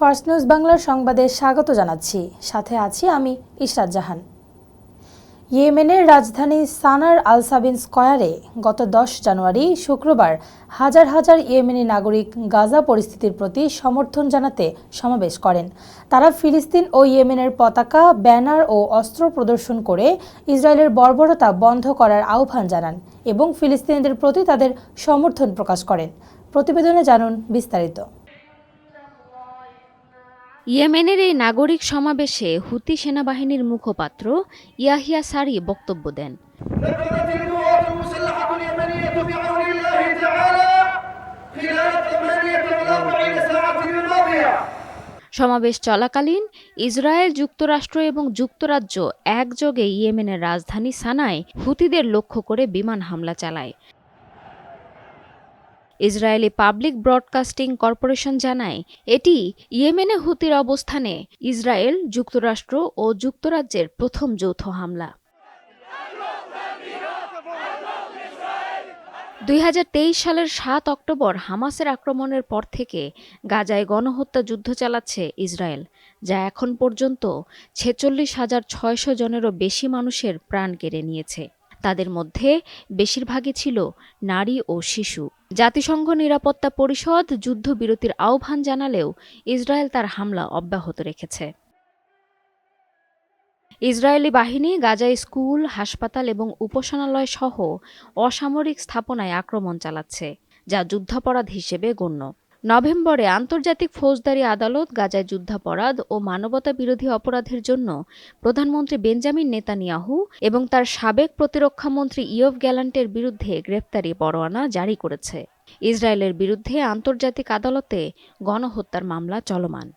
First news বাংলার সংবাদে স্বাগত জানাচ্ছি। সাথে আছি আমি ইশরাত জাহান। ইয়েমেনের রাজধানী সানার আল সাবিন স্কয়ারে গত দশ জানুয়ারি শুক্রবার হাজার হাজার ইয়েমেনি নাগরিক গাজা পরিস্থিতির প্রতি সমর্থন জানাতে সমাবেশ করেন। তারা ফিলিস্তিন ও ইয়েমেনের পতাকা, ব্যানার ও অস্ত্র প্রদর্শন করে ইসরায়েলের বর্বরতা বন্ধ করার আহ্বান জানান এবং ফিলিস্তিনিদের প্রতি তাদের সমর্থন প্রকাশ করেন। প্রতিবেদনে জানুন বিস্তারিত। ইয়েমেনের এই নাগরিক সমাবেশে হুতি সেনাবাহিনীর মুখপাত্র ইয়াহিয়া সারি বক্তব্য দেন। সমাবেশ চলাকালীন ইসরায়েল যুক্তরাষ্ট্র এবং যুক্তরাজ্য একযোগে ইয়েমেনের রাজধানী সানায় হুতিদের লক্ষ্য করে বিমান হামলা চালায়। ইসরায়েলি পাবলিক ব্রডকাস্টিং কর্পোরেশন জানায়, এটি ইয়েমেনে হুতির অবস্থানে ইসরায়েল, যুক্তরাষ্ট্র ও যুক্তরাজ্যের প্রথম যৌথ হামলা। দুই হাজার তেইশ সালের সাত অক্টোবর হামাসের আক্রমণের পর থেকে গাজায় গণহত্যা যুদ্ধ চালাচ্ছে ইসরায়েল, যা এখন পর্যন্ত ছেচল্লিশ হাজার ছয়শো জনেরও বেশি মানুষের প্রাণ কেড়ে নিয়েছে। তাদের মধ্যে বেশিরভাগই ছিল নারী ও শিশু। জাতিসংঘ নিরাপত্তা পরিষদ যুদ্ধবিরতির আহ্বান জানালেও ইসরায়েল তার হামলা অব্যাহত রেখেছে। ইসরায়েলি বাহিনী গাজায় স্কুল, হাসপাতাল এবং উপাসনালয় সহ অসামরিক স্থাপনায় আক্রমণ চালাচ্ছে, যা যুদ্ধাপরাধ হিসেবে গণ্য। নভেম্বরে আন্তর্জাতিক ফৌজদারি আদালত, গাজায় যুদ্ধাপরাধ ও মানবতা বিরোধী অপরাধের জন্য প্রধানমন্ত্রী বেঞ্জামিন নেতানিয়াহু এবং তার সাবেক প্রতিরক্ষামন্ত্রী ইয়ভ গ্যালান্টের বিরুদ্ধে গ্রেপ্তারি পরোয়ানা জারি করেছে। ইসরায়েলের বিরুদ্ধে আন্তর্জাতিক আদালতে গণহত্যার মামলা চলমান।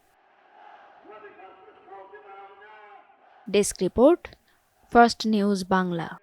Desk report, first news Bangla.